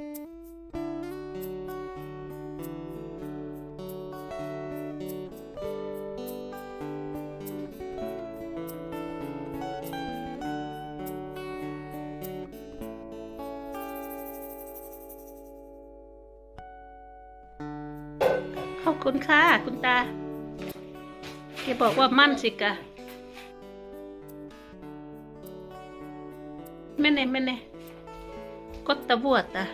ขอบคุณค่ะ คุณตาแกบอกว่ามั่นสิกะแม่เน่แม่เน่กดตะบวดตา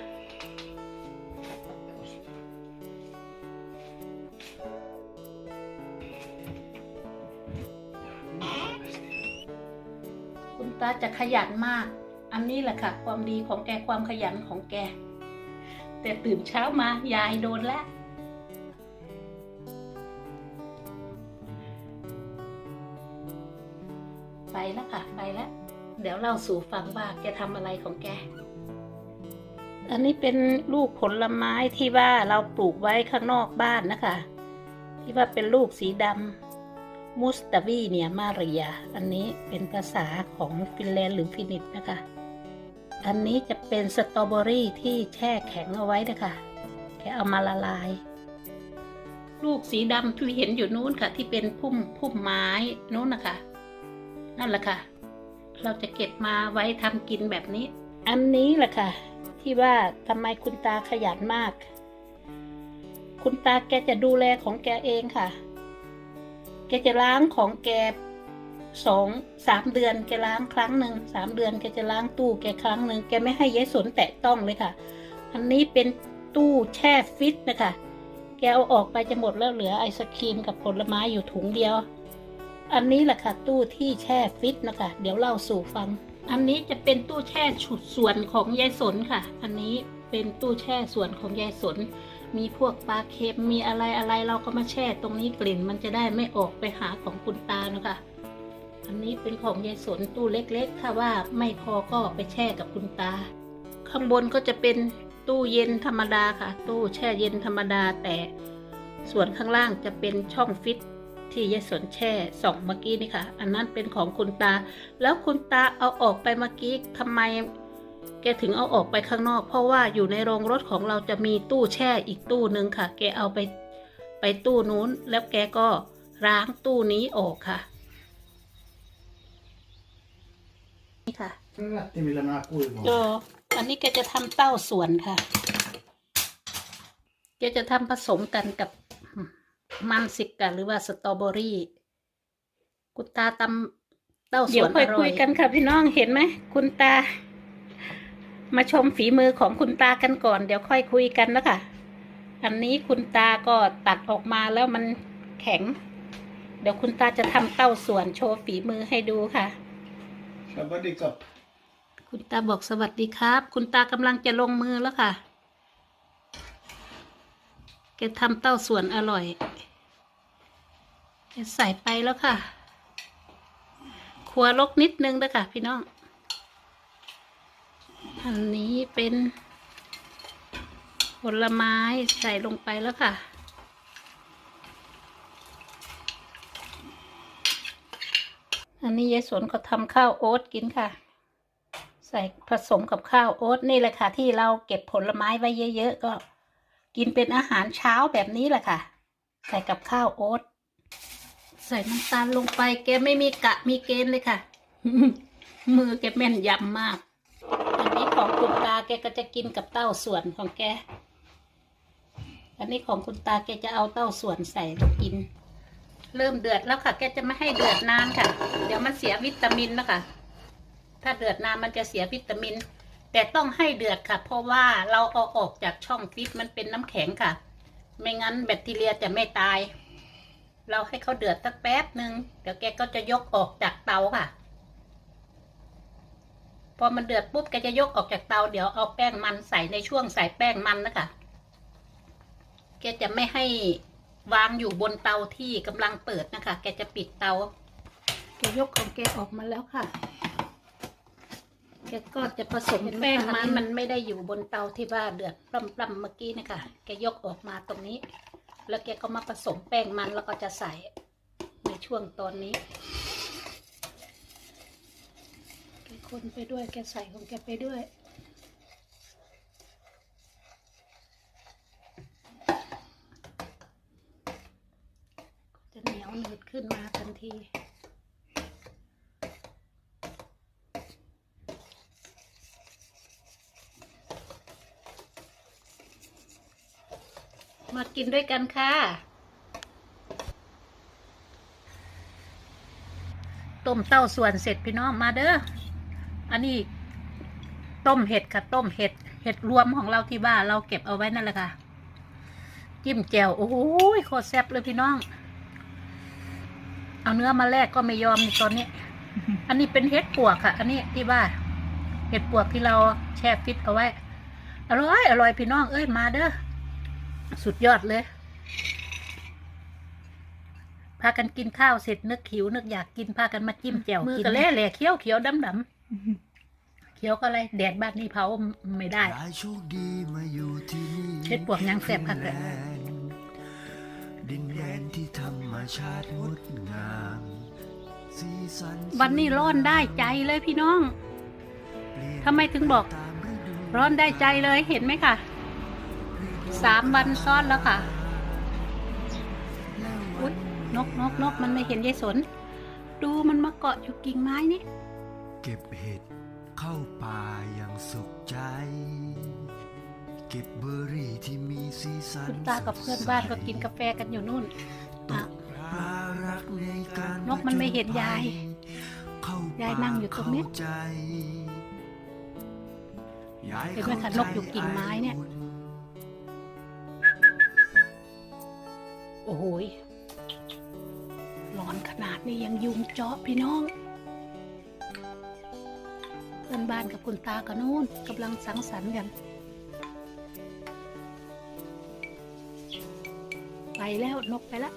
ตาจะขยันมาก อันนี้แหละค่ะ ความดีของแกความขยันของแก แต่ตื่นเช้ามายายโดนแล้วไปแล้วค่ะไปแล้ว เดี๋ยวเล่าสู่ฟังว่าแกทำอะไรของแก อันนี้เป็นลูกผลไม้ที่ว่าเราปลูกไว้ข้างนอกบ้านนะคะ ที่ว่าเป็นลูกสีดำ มุสตาวีเนี่ยมาเรีย อันนี้เป็นภาษาของฟินแลนด์หรือฟินิชนะคะ อันนี้จะเป็นสตรอเบอรี่ที่แช่แข็งเอาไว้นะคะแกเอามาละลาย ลูกสีดำที่เห็นอยู่นู้นค่ะ ที่เป็นพุ่มพุ่มไม้นู้นนะคะ นั่นแหละค่ะ เราจะเก็บมาไว้ทำกินแบบนี้ อันนี้แหละค่ะ ที่ว่าทำไมคุณตาขยันมาก คุณตาแกจะดูแลของแกเองค่ะ แกจะล้างของแกสองสามเดือนแกล้างครั้งหนึ่งสามเดือนแกจะล้างตู้แกครั้งหนึ่งแกไม่ให้ยายสนแตะต้องเลยค่ะ อันนี้เป็นตู้แช่ฟิตนะคะ แกเอาออกไปจะหมดแล้วเหลือไอศครีมกับผลไม้อยู่ถุงเดียว อันนี้แหละค่ะตู้ที่แช่ฟิตนะคะ เดี๋ยวเล่าสู่ฟัง อันนี้จะเป็นตู้แช่ฉุดส่วนของยายสนค่ะ อันนี้เป็นตู้แช่ส่วนของยายสน มีพวกปลาเค็มมีอะไรอะไรเราก็มาแช่ตรงนี้กลิ่นมันจะได้ไม่ออกไปหาของคุณตานะคะ อันนี้เป็นของยายสนตู้เล็กๆ ถ้าว่าไม่พอก็ไปแช่กับคุณตา ข้างบนก็จะเป็นตู้เย็นธรรมดาค่ะ ตู้แช่เย็นธรรมดาแต่ส่วนข้างล่างจะเป็นช่องฟิตที่ยายสนแช่สองเมื่อกี้นี่ค่ะ อันนั้นเป็นของคุณตา แล้วคุณตาเอาออกไปเมื่อกี้ทำไม แกถึงเอาออกไปข้างนอก เพราะว่าอยู่ในโรงรถของเราจะมีตู้แช่อีกตู้หนึ่งค่ะ แกเอาไปไปตู้นู้น แล้วแกก็ล้างตู้นี้ออกค่ะ นี่ค่ะ Rätti millä nämä kuivaa. ก็อันนี้แกจะทำเต้าส่วนค่ะ แกจะทำผสมกันกับมันสิกะหรือว่าสตรอเบอรี่ คุณตาตำเต้าส่วนอร่อยเดี๋ยวค่อยคุยกันค่ะพี่น้องเห็นไหม คุณตา มาชมฝีมือของคุณตากันก่อน เดี๋ยวค่อยคุยกันนะคะ อันนี้คุณตาก็ตัดออกมาแล้วมันแข็ง เดี๋ยวคุณตาจะทำเต้าส่วนโชว์ฝีมือให้ดูค่ะ Sabadikap. คุณตาบอกสวัสดีครับ คุณตากำลังจะลงมือแล้วค่ะ แกทำเต้าส่วนอร่อยแกใส่ไปแล้วค่ะ ครัวลกนิดนึงนะค่ะพี่น้อง อันนี้เป็น ผลไม้ใส่ลงไปแล้วค่ะ อันนี้ยายสวนเขาทำข้าวโอ๊ตกินค่ะ ใส่ผสมกับข้าวโอ๊ตนี่แหละค่ะ ที่เราเก็บผลไม้ไว้เยอะๆก็ กินเป็นอาหารเช้าแบบนี้แหละค่ะ ใส่กับข้าวโอ๊ตใส่น้ำตาลลงไปแกไม่มีกะมีเกณฑ์เลยค่ะ มือแกแม่นยำมาก คุณตาแกก็จะกินกับเต้าส่วนของแก อันนี้ของคุณตาแกจะเอาเต้าส่วนใส่กิน เริ่มเดือดแล้วค่ะ แกจะไม่ให้เดือดนานค่ะ เดี๋ยวมันเสียวิตามินนะคะถ้าเดือดนานมันจะเสียวิตามิน แต่ต้องให้เดือดค่ะ เพราะว่าเราเอาออกจากช่องฟิตมันเป็นน้ำแข็งค่ะ ไม่งั้นแบคทีเรียจะไม่ตาย เราให้เขาเดือดสักแป๊บหนึ่งเดี๋ยวแกก็จะยกออกจากเตาค่ะ พอมันเดือดปุ๊บแกจะยกออกจากเตาเดี๋ยวเอาแป้งมันใส่ในช่วงใส่แป้งมันนะคะแกจะไม่ให้วางอยู่บนเตาที่กำลังเปิดนะคะ แกจะปิดเตา แกยกของแกออกมาแล้วค่ะ แกก็จะผสมแป้งมันมันไม่ได้อยู่บนเตาที่ว่าเดือดปร่ำๆเมื่อกี้นะคะ แกยกออกมาตรงนี้ แล้วแกก็มาผสมแป้งมันแล้วก็จะใส่ในช่วงตอนนี้ คนไปด้วยแกใส่ของแกไปด้วย จะเหนียวหนืดขึ้นมาทันทีมากินด้วยกันค่ะ ต้มเต้าส่วนเสร็จพี่น้องมาเด้อ อันนี้ต้มเห็ดค่ะต้มเห็ด เห็ดรวมของเราที่บ้านเราเก็บเอาไว้นั่นแหละค่ะ จิ้มแจ่วโอ้โหโคตรแซ่บเลยพี่น้อง เอาเนื้อมาแลกก็ไม่ยอมตอนนี้ อันนี้เป็นเห็ดปวกค่ะ อันนี้ที่บ้านเห็ดปวกที่เราแช่ฟิตเอาไว้ อร่อยอร่อยพี่น้องเอ้ยมาเด้อสุดยอดเลยพากันกินข้าวเสร็จนึกหิวนึกอยากกินพากันมาจิ้มแจ่วมือก็เล่แหล่เคี้ยวเขียวดำดำ เขียวก็อะไรแดดบ้านนี้เผาไม่ได้หลายโชคดีมาอยู่ที่นี่เช็ดปวกยังแสบคักเลยดินแดนที่ธรรมชาติงดงามสีสันวันนี้ร้อนได้ใจเลยพี่น้องเปลี่ยนทำไมถึงบอกตามฤดูร้อนได้ใจเลยเห็นไหมคะสามวันซ้อนแล้วค่ะอุ๊ยนกนกนกมันไม่เห็นยายสน ดูมันมาเกาะอยู่กิ่งไม้นี่ เก็บเห็ดเข้าป่าอย่างสุขใจ เก็บเบอร์รี่ที่มีสีสันคุณตากับเพื่อนบ้านก็กินกาแฟกันอยู่นู่นอะปลารักในการนกมันไม่เห็นยายเข้ายายนั่งอยู่ตรงนี้เข้าใจยายเห็นไหมคะนกอยู่กิ่งไม้เนี่ย โอ้โหยร้อนขนาดนี้ยังยุงเจาะพี่น้อง เพื่อนบ้านกับคุณตากับนู่นกำลังสังสรรค์กัน ไปแล้วนกไปแล้ว